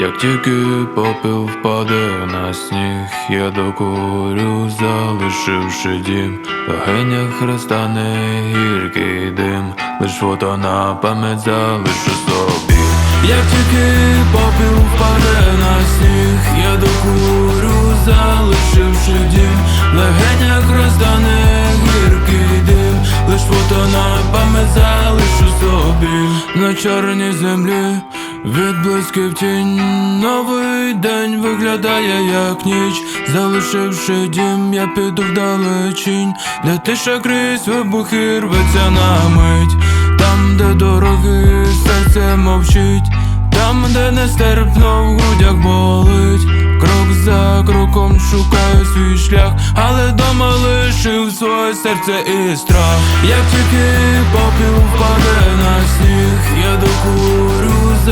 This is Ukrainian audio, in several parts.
Як тільки попіл впаде на сніг, я докурю, залишивши дім, в легенях розтане гіркий дим, лиш фото на пам'ять залишу собі. Як тільки попіл впаде на сніг, я докурю, залишивши дім, легенях розтане гіркий дим, лиш фото на пам'ять залишу собі на чорній землі. Відблисків тінь, новий день виглядає як ніч, залишивши дім, я піду вдалечінь, де тиша крізь вибухи рветься на мить, там, де дороги, серце мовчить, там, де нестерпно в грудях болить, крок за кроком шукаю свій шлях, але дома лишив своє серце і страх. Як тільки попіл впаде на сніг, я докурю, в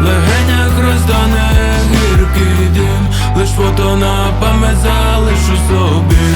легенях роздане гіркий дим, лиш фото на пам'ять залишу собі.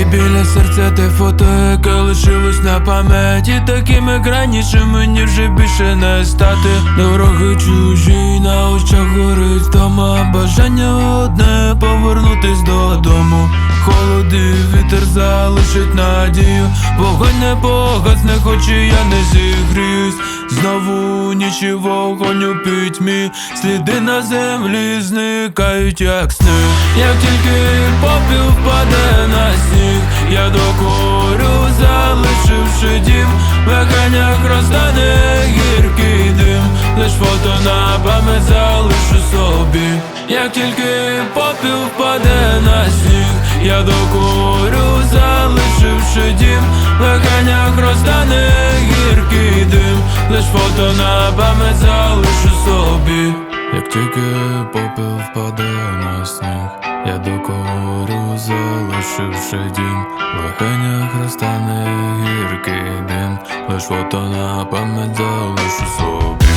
І біля серця те фото, яке лишилось на пам'яті Такими крайнішими мені вже більше не стати. Дороги чужі, на очах горить вдома Бажання одне повернутись додому. Холод вітер залишить надію. Вогонь не погасне, хоч і я не зігріюсь. Знову ніч і вогонь у пітьмі. Сліди на землі зникають, як сни. Як тільки попіл впаде на сніг Я докорю, залишивши дім. В легенях розтане гіркий Тільки попіл впаде на сніг. Я докорю, залишивши дім. В легенях розтане гіркий дим. Лиш фото на пам'ять залишу собі. Як тільки попіл впаде на сніг Я докорю, залишивши дім. В легенях розтане гіркий дим. Лиш фото на пам'ять залишу собі